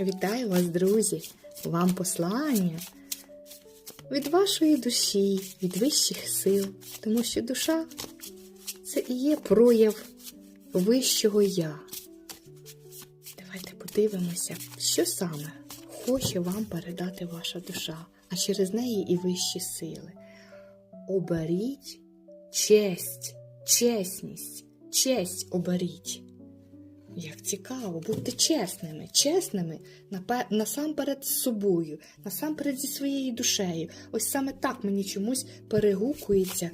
Вітаю вас, друзі! Вам послання від вашої душі, від вищих сил, тому що душа це і є прояв вищого я. Давайте подивимося, що саме хоче вам передати ваша душа, а через неї і вищі сили. Оберіть честь, чесність, честь оберіть. Як цікаво, будьте чесними, чесними насамперед з собою, насамперед зі своєю душею. Ось саме так мені чомусь перегукується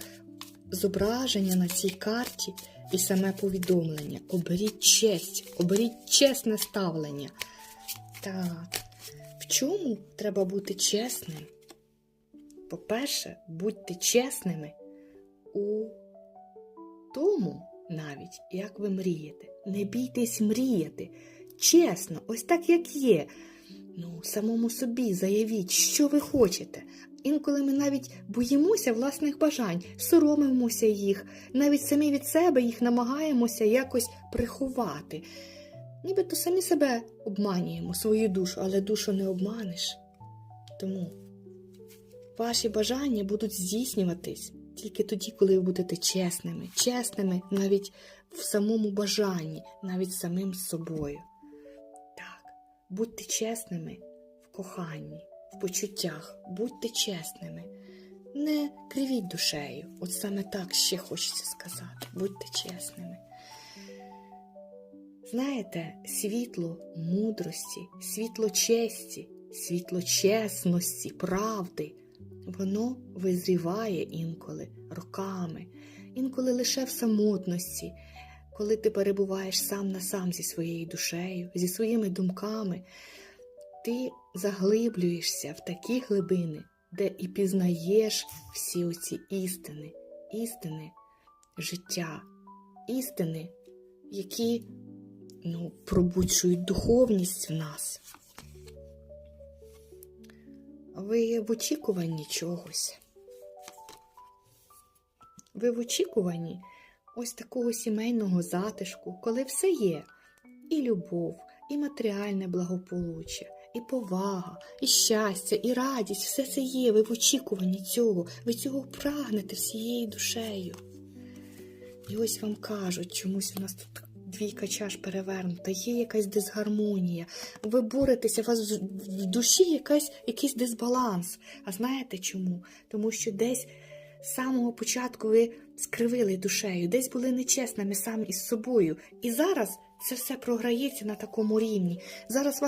зображення на цій карті і саме повідомлення. Оберіть честь, оберіть чесне ставлення. Так, в чому треба бути чесним? По-перше, будьте чесними у тому навіть, як ви мрієте. Не бійтесь мріяти. Чесно, ось так, як є. Ну, самому собі заявіть, що ви хочете. Інколи ми навіть боїмося власних бажань, соромимося їх, навіть самі від себе їх намагаємося якось приховати. Нібито самі себе обманюємо, свою душу, але душу не обманеш. Тому ваші бажання будуть здійснюватись тільки тоді, коли ви будете чесними, чесними навіть в самому бажанні, навіть самим собою. Так, будьте чесними в коханні, в почуттях, будьте чесними. Не кривіть душею, от саме так ще хочеться сказати. Будьте чесними. Знаєте, світло мудрості, світло честі, світло чесності, правди, воно визріває інколи роками, інколи лише в самотності, коли ти перебуваєш сам на сам зі своєю душею, зі своїми думками, ти заглиблюєшся в такі глибини, де і пізнаєш всі оці істини, істини життя, істини, які ну, пробуджують духовність в нас. Ви в очікуванні чогось. Ви в очікуванні ось такого сімейного затишку, коли все є: і любов, і матеріальне благополуччя, і повага, і щастя, і радість все це є. Ви в очікуванні цього, ви цього прагнете всією душею. І ось вам кажуть, чомусь у нас тут двійка чаш перевернута, є якась дисгармонія. Ви боретеся, у вас в душі якась, якийсь дисбаланс. А знаєте чому? Тому що десь з самого початку ви скривили душею, десь були нечесними самі із собою. І зараз це все програється на такому рівні. Зараз